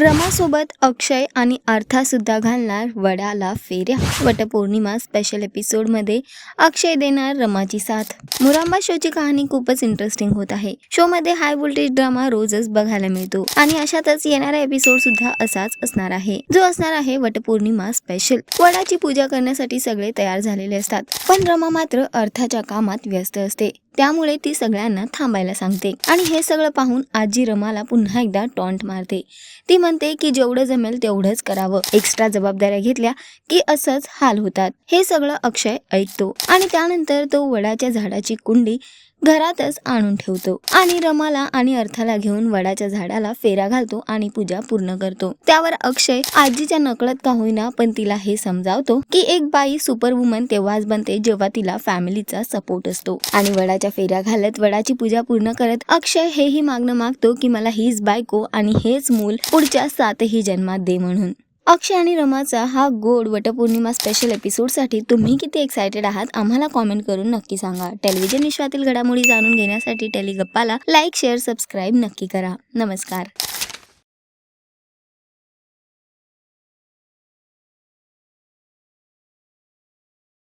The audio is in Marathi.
रमासोबत अक्षय आणि अर्थासुद्धा घालणार वडाला फेऱ्या. वटपौर्णिमा स्पेशल एपिसोडमध्ये अक्षय देणार रमाची साथ. मुरांबा शोची कहाणी खूपच इंटरेस्टिंग होत आहे. शो मध्ये हाय व्होल्टेज ड्रामा रोजच बघायला मिळतो. आणि अशातच येणारा एपिसोड सुद्धा असाच असणार आहे. जो असणार आहे वटपौर्णिमा स्पेशल वडाची पूजा करण्यासाठी सगळे तयार झालेले असतात. पण रमा मात्र अर्थाच्या कामात व्यस्त असते. त्यामुळे ती सगळ्यांना थांबायला सांगते आणि हे सगळं पाहून आजी रमाला पुन्हा एकदा टॉन्ट मारते. ती म्हणते की जेवढं जमेल तेवढंच करावं. एक्स्ट्रा जबाबदाऱ्या घेतल्या की असंच हाल होतात. हे सगळं अक्षय ऐकतो आणि त्यानंतर तो वडाच्या झाडाची कुंडी घरातच आणून ठेवतो. आणि रमाला आणि अर्थाला घेऊन वडाच्या झाडाला फेरा घालतो आणि पूजा पूर्ण करतो. त्यावर अक्षय आजीच्या नकळत का होईना पण तिला हे समजावतो की एक बाई सुपर वुमन तेव्हाच बनते जेव्हा तिला फॅमिलीचा सपोर्ट असतो. आणि वडाच्या फेऱ्या घालत वडाची पूजा पूर्ण करत अक्षय हेही मागणं मागतो की मला हीच बायको आणि हेच मूल पुढच्या सातही जन्मात दे म्हणून. अक्षय आणि रमाचा हा गोड वटपौर्णिमा स्पेशल एपिसोडसाठी तुम्ही किती एक्सायटेड आहात आम्हाला कॉमेंट करून नक्की सांगा. टेलिव्हिजन विश्वातील घडामोडी जाणून घेण्यासाठी टेलिगप्पाला लाईक शेअर सबस्क्राईब नक्की करा. नमस्कार.